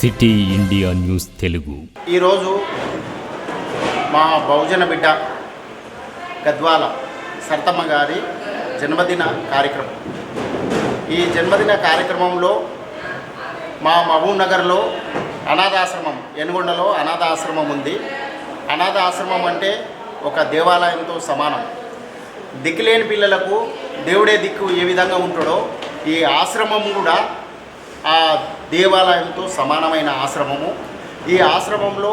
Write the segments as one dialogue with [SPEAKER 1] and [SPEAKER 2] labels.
[SPEAKER 1] City India news Telugu.
[SPEAKER 2] ఈరోజు మా బహుజన బిడ్డ గద్వాల సర్తమ్మ గారి జన్మదిన కార్యక్రమం. ఈ జన్మదిన కార్యక్రమంలో మా మహబూబ్ నగర్లో అనాథాశ్రమం ఎనుగొండలో అనాథాశ్రమం ఉంది. అనాథ ఆశ్రమం అంటే ఒక దేవాలయంతో సమానం. దిక్కులేని పిల్లలకు దేవుడే దిక్కు ఏ విధంగా ఉంటాడో ఈ ఆశ్రమం కూడా ఆ దేవాలయంతో సమానమైన ఆశ్రమము. ఈ ఆశ్రమంలో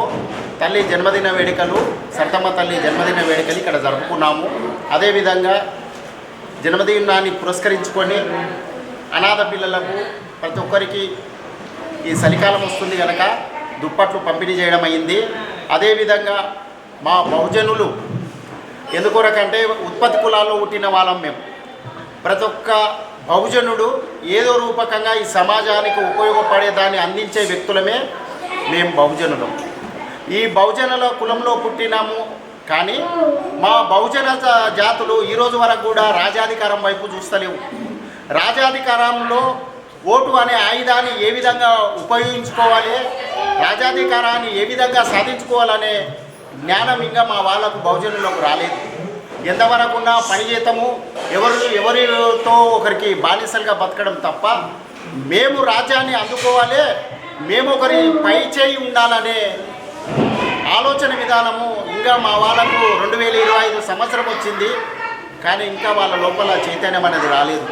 [SPEAKER 2] తల్లి జన్మదిన వేడుకలు సరతమ్మ తల్లి జన్మదిన వేడుకలు ఇక్కడ జరుపుకున్నాము. అదేవిధంగా జన్మదినాన్ని పురస్కరించుకొని అనాథ పిల్లలకు ప్రతి ఒక్కరికి ఈ చలికాలం వస్తుంది కనుక దుప్పట్లు పంపిణీ చేయడం అయింది. అదేవిధంగా మా బహుజనులు ఎందుకొరకంటే ఉత్పత్తి కులాల్లో పుట్టిన వాళ్ళం మేము. ప్రతి ఒక్క బహుజనుడు ఏదో రూపకంగా ఈ సమాజానికి ఉపయోగపడే దాన్ని అందించే వ్యక్తులమే మేము బహుజనులం. ఈ బహుజనుల కులంలో పుట్టినాము కానీ మా బహుజన జాతులు ఈరోజు వరకు కూడా రాజాధికారం వైపు చూస్తలేవు. రాజాధికారంలో ఓటు అనే ఆయుధాన్ని ఏ విధంగా ఉపయోగించుకోవాలి రాజాధికారాన్ని ఏ విధంగా సాధించుకోవాలనే జ్ఞానం ఇంకా మా వాళ్ళకు బహుజనులకు రాలేదు. ఎంతవరకు ఉన్నా పని చేతము ఎవరు ఎవరితో ఒకరికి బానిసలుగా బతకడం తప్ప మేము రాజ్యాన్ని అందుకోవాలి మేము ఒకరి పై చేయి ఉండాలనే ఆలోచన విధానము ఇంకా మా వాళ్ళకు రెండు వేల ఇరవై ఐదు సంవత్సరం వచ్చింది కానీ ఇంకా వాళ్ళ లోపల చైతన్యం అనేది రాలేదు.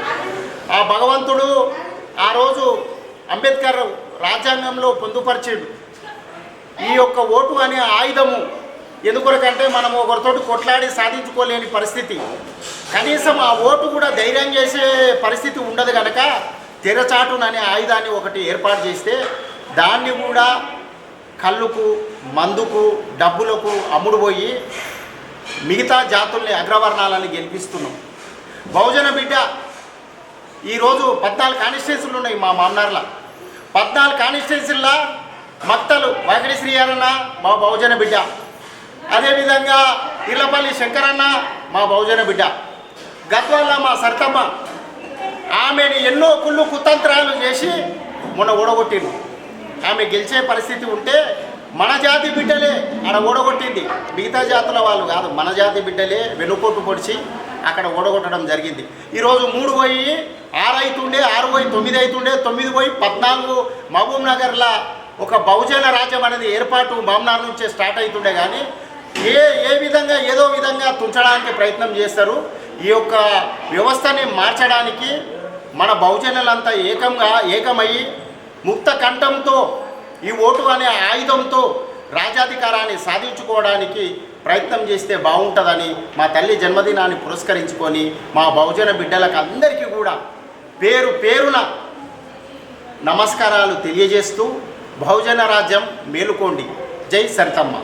[SPEAKER 2] ఆ భగవంతుడు ఆ రోజు అంబేద్కర్ రాజ్యాంగంలో పొందుపరిచాడు. ఈ యొక్క ఓటు అనే ఆయుధము ఎందుకొరకంటే మనం ఒకరితోటి కొట్లాడి సాధించుకోలేని పరిస్థితి. కనీసం ఆ ఓటు కూడా ధైర్యం చేసే పరిస్థితి ఉండదు కనుక తెరచాటుననే ఆయుధాన్ని ఒకటి ఏర్పాటు చేస్తే దాన్ని కూడా కళ్ళుకు మందుకు డబ్బులకు అమ్ముడుపోయి మిగతా జాతుల్ని అగ్రవర్ణాలని గెలిపిస్తున్నాం. బహుజన బిడ్డ ఈరోజు పద్నాలుగు కానిస్టెన్సీలు ఉన్నాయి మా మామనార్ల. పద్నాలుగు కాన్స్టిట్యున్సీల్లో మక్తలు వాకిడి శ్రీయారన్న మా బహుజన బిడ్డ. అదేవిధంగా ఇళ్ళపల్లి శంకరన్న మా బహుజన బిడ్డ. గద్వాల మా సర్తమ్మ ఆమెని ఎన్నో కుళ్ళు కుతంత్రాలు చేసి మొన్న ఓడగొట్టిండు ఆమె గెలిచే పరిస్థితి ఉంటే మన జాతి బిడ్డలే ఆడ ఓడగొట్టింది. మిగతా జాతుల వాళ్ళు కాదు మన జాతి బిడ్డలే వెనుకొట్టు పొడిచి అక్కడ ఓడగొట్టడం జరిగింది. ఈరోజు మూడు పోయి ఆరు అవుతుండే ఆరు పోయి తొమ్మిది అవుతుండే తొమ్మిది పోయి పద్నాలుగు మహబూబ్ నగర్లో ఒక బహుజన రాజ్యం అనేది ఏర్పాటు మామనార్ నుంచే స్టార్ట్ అవుతుండే కానీ ఏ ఏ విధంగా ఏదో విధంగా తుంచడానికి ప్రయత్నం చేస్తారు. ఈ యొక్క వ్యవస్థని మార్చడానికి మన బహుజనులంతా ఏకంగా ఏకమయ్యి ముక్త కంఠంతో ఈ ఓటు అనే ఆయుధంతో రాజాధికారాన్ని సాధించుకోవడానికి ప్రయత్నం చేస్తే బాగుంటుందని మా తల్లి జన్మదినాన్ని పురస్కరించుకొని మా బహుజన బిడ్డలకు అందరికీ కూడా పేరు పేరున నమస్కారాలు తెలియజేస్తూ బహుజన రాజ్యం మేలుకోండి. జై సరితమ్మ.